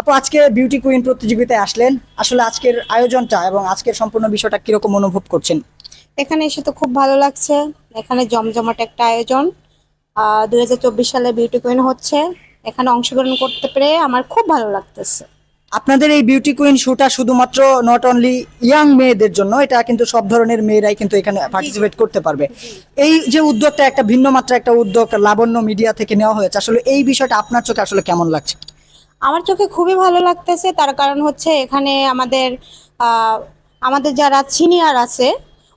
আপু আজকে beauty queen প্রতিযোগিতায় আসলেন। আসলে আজকের আয়োজনটা এবং আজকের সম্পূর্ণ বিষয়টা কীরকম অনুভব করছেন? এখানে এসে তো খুব ভালো লাগছে। এখানে জমজমাট একটা আয়োজন। দুই হাজার চব্বিশ সালে বিউটি কুইন হচ্ছে। এখানে অংশগ্রহণ করতে পেরে আমার খুব ভালো লাগতেছে। আপনাদের এই বিউটি কুইন শোটা শুধুমাত্র নট অনলি ইয়াং মেয়েদের জন্য এটা কিন্তু সব ধরনের মেয়েরাই কিন্তু এখানে পার্টিসিপেট করতে পারবে। এই যে উদ্যোগটা একটা ভিন্ন মাত্রা একটা উদ্যোগ লাবণ্য মিডিয়া থেকে নেওয়া হয়েছে আসলে এই বিষয়টা আপনার চোখে আসলে কেমন লাগছে? আমার চোখে খুবই ভালো লাগতেছে তার কারণ হচ্ছে এখানে আমাদের আমাদের যারা সিনিয়র আছে,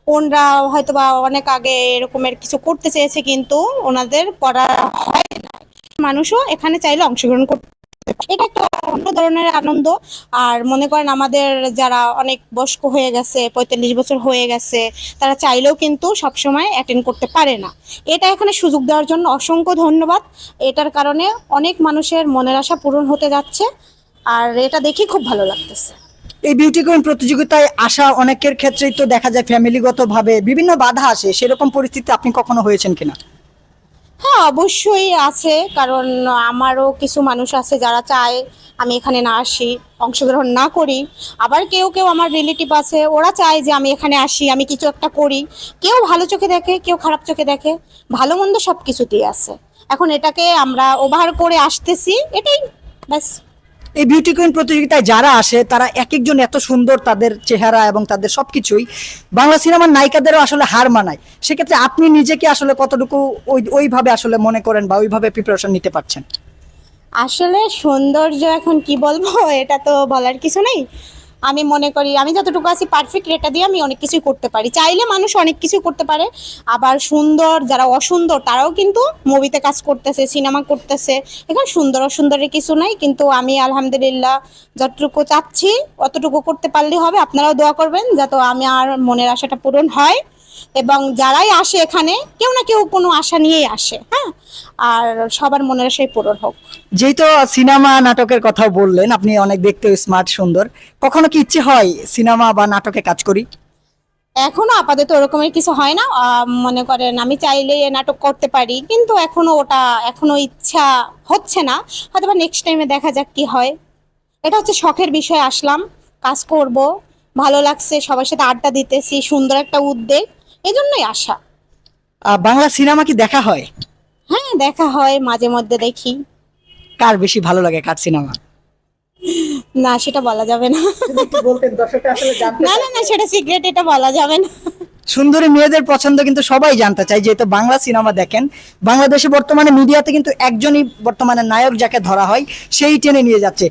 ওনরা হয়তো বা অনেক আগে এরকমের কিছু করতে চেয়েছে, কিন্তু ওনাদের করা হয় না মানুষও এখানে চাইলে অংশগ্রহণ করতে। এটা একটা অন্য ধরনের আনন্দ। আর মনে করেন আমাদের যারা অনেক বয়স্ক হয়ে গেছে, পঁয়তাল্লিশ বছর হয়ে গেছে, তারা চাইলেও কিন্তু সবসময় অ্যাটেন্ড করতে পারে না। এটা এখানে সুযোগ দেওয়ার জন্য অসংখ্য ধন্যবাদ। এটার কারণে অনেক মানুষের মনের আশা পূরণ হতে যাচ্ছে। আর এটা দেখি খুব ভালো লাগতেছে। এই বিউটি কুইন প্রতিযোগিতায় আসা অনেকের ক্ষেত্রেই তো দেখা যায় ফ্যামিলিগত ভাবে বিভিন্ন বাধা আসে। সেরকম পরিস্থিতি আপনি কখনো হয়েছেন কিনা? হ্যাঁ অবশ্যই আছে, কারণ আমারও কিছু মানুষ আছে যারা চায় আমি এখানে না আসি, অংশগ্রহণ না করি। আবার কেউ কেউ আমার রিলেটিভ আছে, ওরা চায় যে আমি এখানে আসি, আমি কিছু একটা করি। কেউ ভালো চোখে দেখে, কেউ খারাপ চোখে দেখে, ভালো মন্দ সব কিছুতেই আছে। এখন এটাকে আমরা ওভার করে আসতেছি, এটাই, ব্যাস। এই বিউটি কুইন প্রতিযোগিতায় যারা আসে, তারা এক একজন এত সুন্দর তাদের চেহারা এবং তাদের সব কিছুই বাংলা সিনেমার নায়িকাদেরও আসলে হার মানায়। সেক্ষেত্রে আপনি নিজেকে আসলে কতটুকু ওই, ওইভাবে আসলে মনে করেন বা ওইভাবে প্রিপারেশন নিতে পারছেন? আসলে সৌন্দর্য এখন কি বলব? এটা তো বলার কিছু নেই। আমি মনে করি, আমি যতটুকু আছি পারফেক্ট এটা দিয়ে আমি অনেক কিছুই করতে পারি। চাইলে মানুষ অনেক কিছু করতে পারে। আবার সুন্দর, যারা অসুন্দর, তারাও কিন্তু মুভিতে কাজ করতেছে সিনেমা করতেছে। এখন সুন্দর, অসুন্দরের কিছু নাই, কিন্তু আমি আলহামদুলিল্লাহ যতটুকু চাচ্ছি, অতটুকু করতে পারলে হবে। আপনারাও দোয়া করবেন, যাতে আমি আর মনের আশাটা পূরণ হয়। এবং যারাই আসে এখানে কেউ না কেউ কোনো আশা নিয়েই আসে হ্যাঁ? আর সবার মনের আশাই পূরণ হোক। যেহেতু সিনেমা নাটকের কথাও বললেন আপনি অনেক দেখতে স্মার্ট সুন্দর। কখনো কি ইচ্ছে হয় সিনেমা বা নাটকে কাজ করি? এখনও আপাতত ওরকমের কিছু হয় না। মনে করেন আমি চাইলে নাটক করতে পারি কিন্তু এখনও ওটা এখনও ইচ্ছা হচ্ছে না। হয়তো বা নেক্সট টাইমে দেখা যাক কি হয়। এটা হচ্ছে শখের বিষয় আসলাম। কাজ করব ভালো লাগছে সবার সাথে আড্ডা দিতেছি সুন্দর একটা উদ্যোগ। এই জন্যই আসা বাংলা সিনেমা কি দেখা হয়? হ্যাঁ দেখা হয় মাঝে মধ্যে দেখি। কার বেশি ভালো লাগে কার সিনেমা? না সেটা বলা যাবে না। বলতেন দর্শকরা আসলে জানতে না না না সেটা সিক্রেট এটা বলা যাবে না। সুন্দরী মেয়েদের পছন্দ কিন্তু সবাই জানতে চায় যেহেতু বাংলা সিনেমা দেখেন। বাংলাদেশে বর্তমানে মিডিয়াতে কিন্তু একজনই বর্তমানে নায়ক যাকে ধরা হয় সেই টেনে নিয়ে যাচ্ছে।